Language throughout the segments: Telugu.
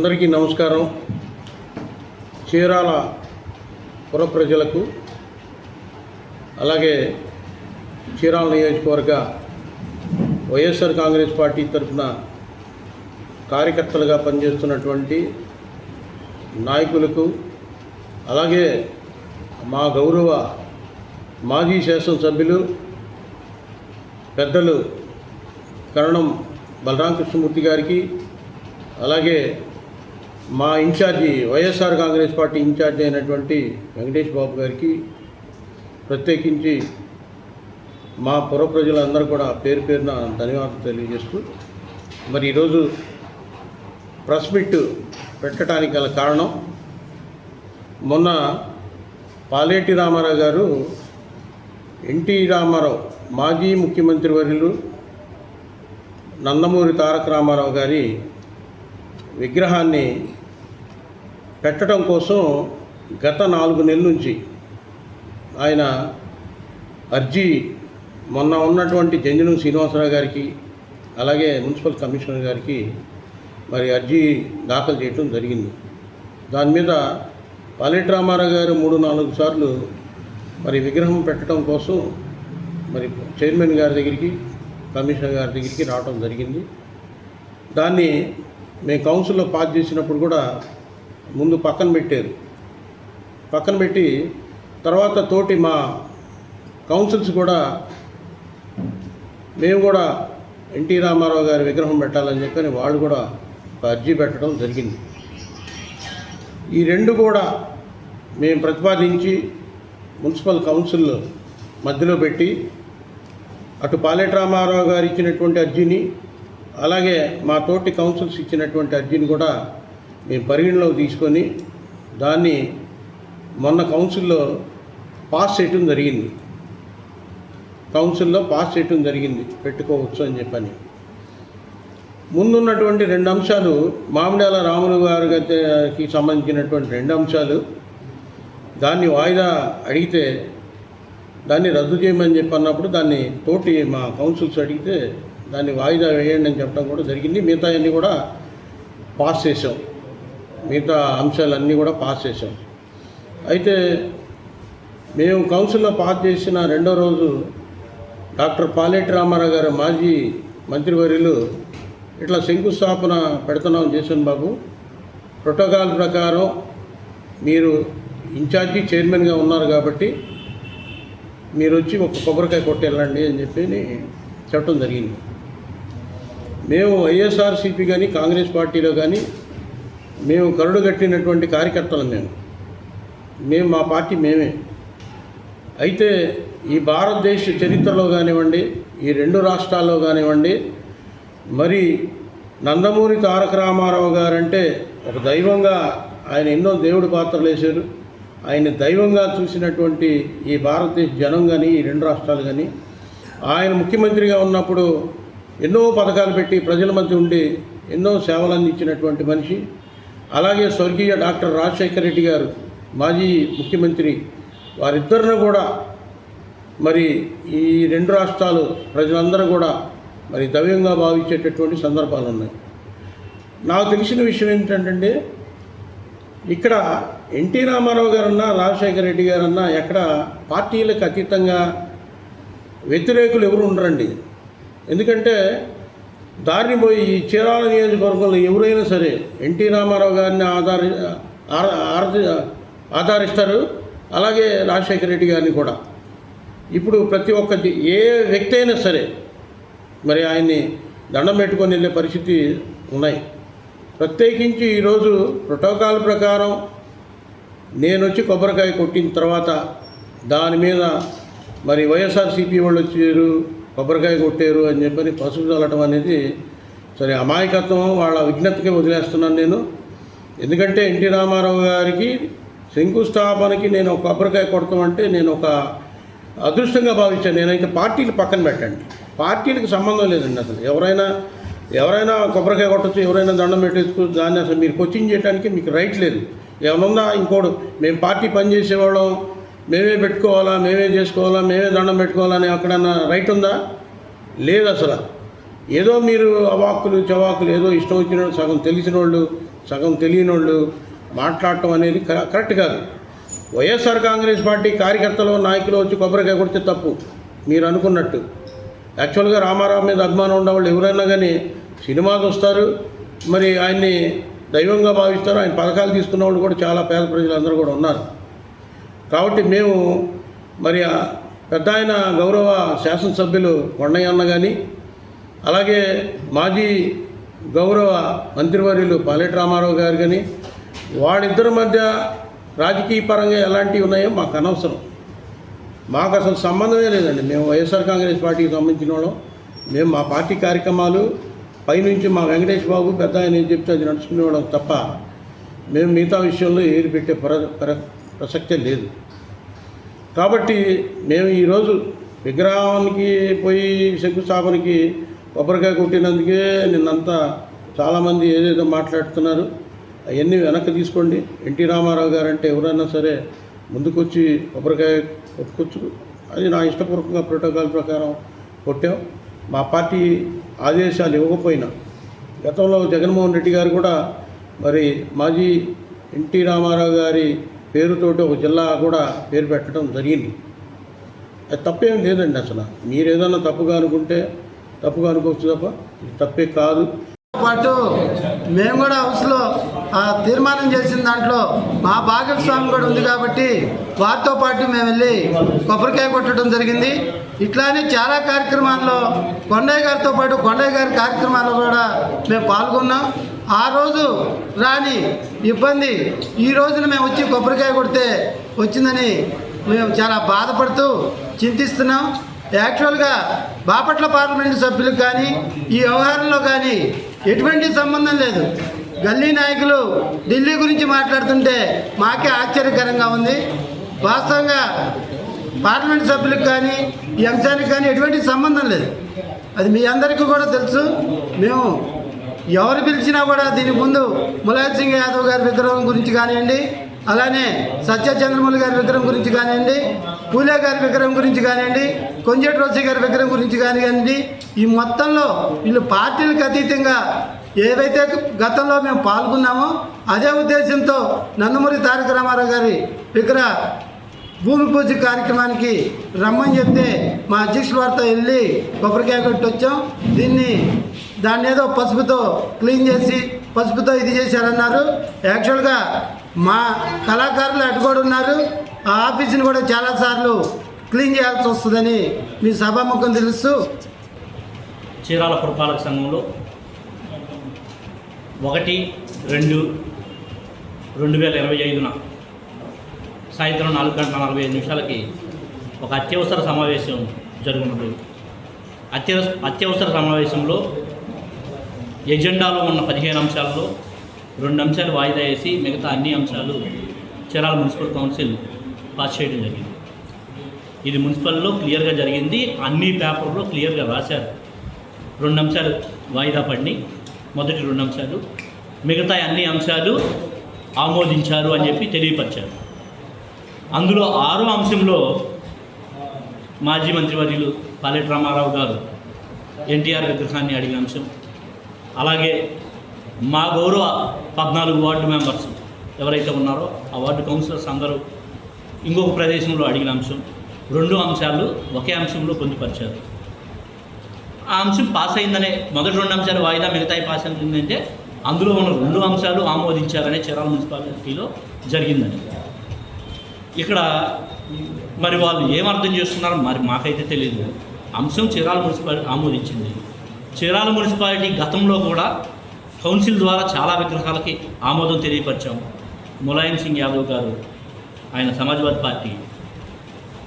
అందరికీ నమస్కారం. చీరాల పుర ప్రజలకు అలాగే చీరాల నియోజకవర్గ వైఎస్ఆర్ కాంగ్రెస్ పార్టీ తరఫున కార్యకర్తలుగా పనిచేస్తున్నటువంటి నాయకులకు అలాగే మా గౌరవ మాజీ శాసనసభ్యులు పెద్దలు కరణం బలరామకృష్ణమూర్తి గారికి అలాగే మా in charge YSR Congress party in charge అయినటువంటి వెంకటేష్ బాబు గారికి ప్రత్యేకించి మా పుర ప్రజలందరూ కూడా పేరు పేరున ధన్యవాదాలు తెలియజేస్తూ మరి ఈరోజు ప్రెస్ మీట్ పెట్టడానికి గల కారణం మొన్న పాలేటి రామారావు గారు ఎన్టీ రామారావు మాజీ ముఖ్యమంత్రి వర్యులు నందమూరి తారక రామారావు గారి విగ్రహాన్ని పెట్టడం కోసం గత నాలుగు నెలల నుంచి ఆయన అర్జీ మొన్న ఉన్నటువంటి జంజనం శ్రీనివాసరావు గారికి అలాగే మున్సిపల్ కమిషనర్ గారికి మరి అర్జీ దాఖలు చేయటం జరిగింది. దాని మీద పల్లెట్రామారావు రామారావు గారు మూడు నాలుగు సార్లు మరి విగ్రహం పెట్టడం కోసం మరి చైర్మన్ గారి దగ్గరికి కమిషనర్ గారి దగ్గరికి రావడం జరిగింది. దాన్ని మేము కౌన్సిల్లో పాస్ చేసినప్పుడు కూడా ముందు పక్కన పెట్టారు పక్కన పెట్టి తర్వాత తోటి మా కౌన్సిల్స్ కూడా మేము కూడా ఎన్టీ రామారావు గారి విగ్రహం పెట్టాలని చెప్పని వాళ్ళు కూడా ఒక అర్జీ పెట్టడం జరిగింది. ఈ రెండు కూడా మేము ప్రతిపాదించి మున్సిపల్ కౌన్సిల్ మధ్యలో పెట్టి అటు పాలెట్ రామారావు గారు ఇచ్చినటువంటి అర్జీని అలాగే మా తోటి కౌన్సిల్స్ ఇచ్చినటువంటి అర్జీని కూడా మేము పరిగణలోకి తీసుకొని దాన్ని మొన్న కౌన్సిల్లో పాస్ చేయటం జరిగింది. కౌన్సిల్లో పాస్ చేయటం జరిగింది. పెట్టుకోవచ్చు అని చెప్పని. ముందున్నటువంటి రెండు అంశాలు మామిడాల రాములు గారికి సంబంధించినటువంటి రెండు అంశాలు దాన్ని వాయిదా అడిగితే దాన్ని రద్దు చేయమని చెప్పి అన్నప్పుడు దాన్ని తోటి మా కౌన్సిల్స్ అడిగితే దాన్ని వాయిదా వేయండి అని చెప్పడం కూడా జరిగింది. మిగతా అన్నీ కూడా పాస్ చేసాం మిగతా అంశాలన్నీ కూడా పాస్ చేశాం. అయితే మేము కౌన్సిల్లో పాస్ చేసిన రెండో రోజు డాక్టర్ పాలేటి రామారావు గారు మాజీ మంత్రివర్యులు ఇట్లా శంకుస్థాపన పెడుతున్నాం చేశాను బాబు. ప్రోటోకాల్ ప్రకారం మీరు ఇన్ఛార్జి చైర్మన్గా ఉన్నారు కాబట్టి మీరు వచ్చి ఒక కొబ్బరికాయ కొట్టెళ్ళండి అని చెప్పి చెప్పడం జరిగింది. మేము వైఎస్ఆర్సీపీ కానీ కాంగ్రెస్ పార్టీలో కానీ మేము కరుడు కట్టినటువంటి కార్యకర్తలు మేము మేము మా పార్టీ మేమే. అయితే ఈ భారతదేశ చరిత్రలో కానివ్వండి ఈ రెండు రాష్ట్రాల్లో కానివ్వండి మరి నందమూరి తారక రామారావు గారంటే ఒక దైవంగా ఆయన ఎన్నో దేవుడి పాత్రలు వేశారు. ఆయన దైవంగా చూసినటువంటి ఈ భారతదేశ జనం కానీ ఈ రెండు రాష్ట్రాలు కానీ ఆయన ముఖ్యమంత్రిగా ఉన్నప్పుడు ఎన్నో పథకాలు పెట్టి ప్రజల మధ్య ఉండి ఎన్నో సేవలు అందించినటువంటి మనిషి. అలాగే స్వర్గీయ డాక్టర్ రాజశేఖర రెడ్డి గారు మాజీ ముఖ్యమంత్రి వారిద్దరిని కూడా మరి ఈ రెండు రాష్ట్రాలు ప్రజలందరూ కూడా మరి దవ్యంగా భావించేటటువంటి సందర్భాలు ఉన్నాయి. నాకు తెలిసిన విషయం ఏంటంటే ఇక్కడ ఎన్టీ రామారావు గారన్నా రాజశేఖర రెడ్డి గారన్నా ఎక్కడ పార్టీలకు అతీతంగా వ్యతిరేకులు ఎవరు ఉండరండి. ఎందుకంటే దారిని పోయి ఈ చీరాల నియోజకవర్గంలో ఎవరైనా సరే ఎన్టీ రామారావు గారిని ఆధారి ఆధారిస్తారు. అలాగే రాజశేఖర రెడ్డి గారిని కూడా. ఇప్పుడు ప్రతి ఒక్క ఏ వ్యక్తి అయినా సరే మరి ఆయన్ని దండం పెట్టుకొని వెళ్ళే పరిస్థితి ఉన్నాయి. ప్రత్యేకించి ఈరోజు ప్రోటోకాల్ ప్రకారం నేను వచ్చి కొబ్బరికాయ కొట్టిన తర్వాత దాని మీద మరి వైఎస్ఆర్సీపీ వాళ్ళు వచ్చారు. కొబ్బరికాయ కొట్టారు అని చెప్పని పసుపు చల్లటం అనేది సరే అమాయకత్వం వాళ్ళ విజ్ఞతకి వదిలేస్తున్నాను నేను. ఎందుకంటే ఎన్టీ రామారావు గారికి శంకుస్థాపనకి నేను ఒక కొబ్బరికాయ కొడతామంటే నేను ఒక అదృష్టంగా భావించాను. నేనైతే పార్టీలు పక్కన పెట్టండి. పార్టీలకు సంబంధం లేదండి అసలు. ఎవరైనా ఎవరైనా కొబ్బరికాయ కొట్టచ్చు ఎవరైనా దండం పెట్టేసుకో దాన్ని అసలు మీరు కోచింగ్ చేయడానికి మీకు రైట్ లేదు. ఏమన్నా ఇంకోడు మేము పార్టీ పనిచేసేవాళ్ళం మేమే పెట్టుకోవాలా మేమే చేసుకోవాలా మేమే దండం పెట్టుకోవాలా అని ఎక్కడన్నా రైట్ ఉందా? లేదు అసలు. ఏదో మీరు అవాక్కులు చవాకులు ఏదో ఇష్టం వచ్చిన వాళ్ళు, సగం తెలిసిన వాళ్ళు సగం తెలియని వాళ్ళు మాట్లాడటం అనేది కరెక్ట్ కాదు. వైఎస్ఆర్ కాంగ్రెస్ పార్టీ కార్యకర్తలు నాయకులు వచ్చి కొబ్బరికాయ కొడితే తప్పు. మీరు అనుకున్నట్టు. యాక్చువల్గా రామారావు మీద అభిమానం ఉన్నవాళ్ళు ఎవరైనా కానీ సినిమాకి వస్తారు మరి ఆయన్ని దైవంగా భావిస్తారు ఆయన పథకాలు తీసుకున్న వాళ్ళు కూడా చాలా పేద ప్రజలందరూ కూడా ఉన్నారు. కాబట్టి మేము మరి పెద్ద ఆయన గౌరవ శాసనసభ్యులు కొండయ్య అన్న కానీ అలాగే మాజీ గౌరవ మంత్రివర్యులు పాలేటి రామారావు గారు కానీ వాళ్ళిద్దరి మధ్య రాజకీయ పరంగా ఎలాంటివి ఉన్నాయో మాకు అనవసరం. మాకు అసలు సంబంధమే లేదండి. మేము వైఎస్ఆర్ కాంగ్రెస్ పార్టీకి సంబంధించిన వాళ్ళం. మేము మా పార్టీ కార్యక్రమాలు పైనుంచి మా వెంకటేష్ బాబు పెద్ద ఆయన ఏం చెప్తే అది నడుచుకునేవాళ్ళం తప్ప మేము మిగతా విషయంలో ఏరు పెట్టే ప్రసక్తే లేదు. కాబట్టి మేము ఈరోజు విగ్రహానికి పోయి శంకుస్థాపనకి కొబ్బరికాయ కొట్టినందుకే నిన్నంతా చాలామంది ఏదేదో మాట్లాడుతున్నారు. అవన్నీ వెనక్కి తీసుకోండి. ఎన్టీ రామారావు గారు అంటే ఎవరైనా సరే ముందుకొచ్చి కొబ్బరికాయ కొట్టుకోవచ్చు అది నా ఇష్టపూర్వకంగా ప్రోటోకాల్ ప్రకారం కొట్టాం. మా పార్టీ ఆదేశాలు ఇవ్వకపోయినా గతంలో జగన్మోహన్ రెడ్డి గారు కూడా మరి మాజీ ఎన్టీ రామారావు గారి పేరుతోటి ఒక జిల్లా కూడా పేరు పెట్టడం జరిగింది. అది తప్పేం లేదండి అసలు. మీరు ఏదైనా తప్పుగా అనుకుంటే తప్పుగా అనుకోవచ్చు తప్ప ఇది తప్పే కాదు. పాటు మేము కూడా హౌస్లో ఆ తీర్మానం చేసిన దాంట్లో మా భాగస్వామి కూడా ఉంది కాబట్టి వారితో పాటు మేము వెళ్ళి కొబ్బరికాయ కొట్టడం జరిగింది. ఇట్లానే చాలా కార్యక్రమాల్లో కొండయ్య గారితో పాటు కొండయ్య గారి కార్యక్రమాల్లో కూడా మేము పాల్గొన్నాం. ఆ రోజు రాని ఇబ్బంది. ఈ రోజున మేము వచ్చి కొబ్బరికాయ కొడితే వచ్చిందని మేము చాలా బాధపడుతూ చింతిస్తున్నాం. యాక్చువల్గా బాపట్ల పార్లమెంటు సభ్యులకు కానీ ఈ వ్యవహారంలో కానీ ఎటువంటి సంబంధం లేదు. గల్లీ నాయకులు ఢిల్లీ గురించి మాట్లాడుతుంటే మాకే ఆశ్చర్యకరంగా ఉంది. వాస్తవంగా పార్లమెంట్ సభ్యులకు కానీ ఈ అంశానికి కానీ ఎటువంటి సంబంధం లేదు. అది మీ అందరికీ కూడా తెలుసు. మేము ఎవరు పిలిచినా కూడా దీనికి ముందు ములాయత్ సింగ్ యాదవ్ గారి విగ్రహం గురించి కానివ్వండి అలానే సత్య చంద్రమౌళి గారి విగ్రహం గురించి కానివ్వండి పూలే గారి విగ్రహం గురించి కానివ్వండి కొంజేటి రోసి గారి విగ్రహం గురించి కానివ్వండి ఈ మొత్తంలో వీళ్ళు పార్టీలకు అతీతంగా ఏవైతే గతంలో మేము పాల్గొన్నామో అదే ఉద్దేశంతో నందమూరి తారక రామారావు గారి విగ్రహ భూమి పూజ కార్యక్రమానికి రమ్మని చెప్తే మా అధ్యక్షుల వారితో వెళ్ళి కొబ్బరికాయ కొట్టి వచ్చాం. దీన్ని దాన్ని ఏదో పసుపుతో క్లీన్ చేసి పసుపుతో ఇది చేశారన్నారు. యాక్చువల్గా మా కళాకారులు అటు కూడా ఉన్నారు. ఆ ఆఫీస్ని కూడా చాలాసార్లు క్లీన్ చేయాల్సి వస్తుందని మీ సభాముఖం తెలుస్తూ చీరాల పురపాలక సంఘంలో ఒకటి రెండు రెండు వేల ఇరవై ఐదున సాయంత్రం నాలుగు గంటల నలభై ఐదు నిమిషాలకి ఒక అత్యవసర సమావేశం జరుగుతుంది అత్యవస అత్యవసర సమావేశంలో ఎజెండాలో ఉన్న పదిహేను అంశాల్లో రెండు అంశాలు వాయిదా వేసి మిగతా అన్ని అంశాలు చీరాల మున్సిపల్ కౌన్సిల్ పాస్ చేయడం జరిగింది. ఇది మున్సిపల్లో క్లియర్గా జరిగింది. అన్ని పేపర్లో క్లియర్గా రాశారు. రెండు అంశాలు వాయిదా పడి మొదటి రెండు అంశాలు మిగతా అన్ని అంశాలు ఆమోదించారు అని చెప్పి తెలియపరిచారు. అందులో ఆరో అంశంలో మాజీ మంత్రివర్యులు పాలెటి రామారావు గారు ఎన్టీఆర్ విగ్రహాన్ని అడిగిన అంశం. అలాగే మా గౌరవ పద్నాలుగు వార్డు మెంబర్స్ ఎవరైతే ఉన్నారో ఆ వార్డు కౌన్సిలర్స్ అందరూ ఇంకొక ప్రదేశంలో అడిగిన అంశం. రెండు అంశాలు ఒకే అంశంలో పొందుపరిచారు. ఆ అంశం పాస్ అయిందనే మొదటి రెండు అంశాలు వాయిదా మిగతాయి పాస్ అయిందంటే అందులో ఉన్న రెండు అంశాలు ఆమోదించారనే చిరాల మున్సిపాలిటీలో జరిగిందని ఇక్కడ మరి వాళ్ళు ఏం అర్థం చేస్తున్నారో మరి మాకైతే తెలియదు అంశం చీరాల మున్సిపాలిటీ ఆమోదించింది. చీరాల మున్సిపాలిటీ గతంలో కూడా కౌన్సిల్ ద్వారా చాలా విగ్రహాలకి ఆమోదం తెలియపరిచాము ములాయం సింగ్ యాదవ్ గారు ఆయన సమాజ్వాదీ పార్టీ.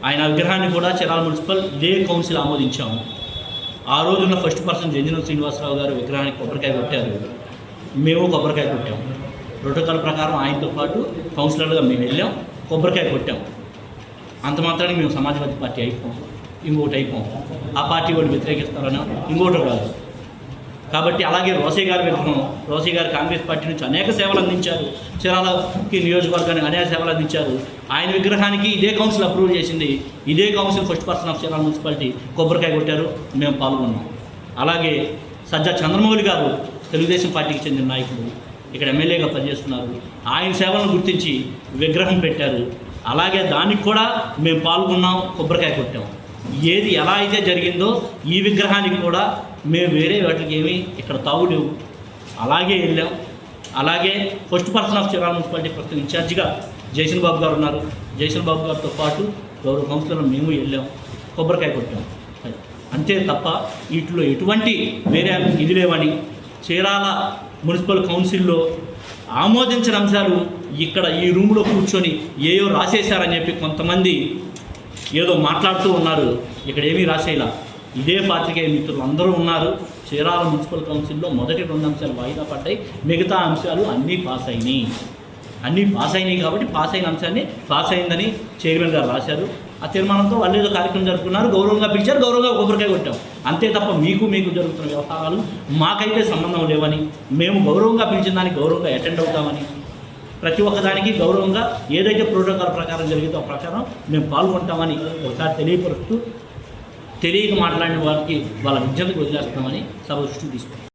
ఆయన విగ్రహాన్ని కూడా చీరాల మున్సిపల్ ఇదే కౌన్సిల్ ఆమోదించాము. ఆ రోజున ఫస్ట్ పర్సన్ జంజన శ్రీనివాసరావు గారు విగ్రహానికి కొబ్బరికాయ కొట్టారు. మేము కొబ్బరికాయ కొట్టాము ప్రోటోకాల్ ప్రకారం ఆయనతో పాటు కౌన్సిలర్గా మేము వెళ్ళాం. కొబ్బరికాయ కొట్టాం. అంత మాత్రానికి మేము సమాజ్వాదీ పార్టీ అయిపోం. ఇంకోటి అయిపోం. ఆ పార్టీ వాళ్ళు వ్యతిరేకిస్తారని ఇంకోటి రాదు. కాబట్టి అలాగే రోసే గారి విగ్రహం రోసే గారు కాంగ్రెస్ పార్టీ నుంచి అనేక సేవలు అందించారు. చీరాలకి నియోజకవర్గానికి అనేక సేవలు అందించారు. ఆయన విగ్రహానికి ఇదే కౌన్సిల్ అప్రూవ్ చేసింది. ఇదే council first person of Chirala municipality కొబ్బరికాయ కొట్టారు. మేము పాల్గొన్నాం. అలాగే సజ్జా చంద్రమౌళి గారు తెలుగుదేశం పార్టీకి చెందిన నాయకుడు. ఇక్కడ ఎమ్మెల్యేగా పనిచేస్తున్నారు. ఆయన సేవలను గుర్తించి విగ్రహం పెట్టారు. అలాగే దానికి కూడా మేము పాల్గొన్నాం కొబ్బరికాయ కొట్టాం. ఏది ఎలా అయితే జరిగిందో ఈ విగ్రహానికి కూడా మేము వేరే వాటికి ఏమీ ఇక్కడ తాగులేవు అలాగే వెళ్ళాం. అలాగే first person of Chirala municipality ప్రస్తుతం ఇన్ఛార్జిగా జైసన్ బాబు గారు ఉన్నారు. జైసన్ బాబు గారితో పాటు గౌరవ కౌన్సిలర్ మేము వెళ్ళాం. కొబ్బరికాయ కొట్టాం. అంతే తప్ప వీటిలో ఎటువంటి వేరే ఇది లేవని చీరాల మున్సిపల్ కౌన్సిల్లో ఆమోదించిన అంశాలు ఇక్కడ ఈ రూమ్లో కూర్చొని ఏయో రాసేశారని చెప్పి కొంతమంది ఏదో మాట్లాడుతూ ఉన్నారు. ఇక్కడ ఏమీ రాసేలా. ఇదే పాత్రికేయ మిత్రులు అందరూ ఉన్నారు. చీరాల మున్సిపల్ కౌన్సిల్లో మొదటి రెండు అంశాలు వాయిదా పడ్డాయి. మిగతా అంశాలు అన్నీ పాస్ అయినాయి. అన్నీ పాస్ అయినాయి కాబట్టి పాస్ అయిన అంశాన్ని పాస్ అయిందని చైర్మన్ గారు రాశారు. ఆ తీర్మానంతో వాళ్ళు ఏదో కార్యక్రమం జరుపుకున్నారు. గౌరవంగా పిలిచారు. గౌరవంగా కొబ్బరికాయ కొట్టాం. అంతే తప్ప మీకు మీకు జరుగుతున్న వ్యవహారాలు మాకైతే సంబంధం లేవని మేము గౌరవంగా పిలిచిన దానికి గౌరవంగా అటెండ్ అవుతామని ప్రతి ఒక్కదానికి గౌరవంగా ఏదైతే ప్రోటోకాల్ ప్రకారం జరిగిందో ఆ ప్రకారం మేము పాల్గొంటామని ఒకసారి తెలియపరుస్తూ తెలియక మాట్లాడిన వారికి వాళ్ళ విద్యకు వదిలేస్తామని సభ దృష్టికి తీసుకుంటాం.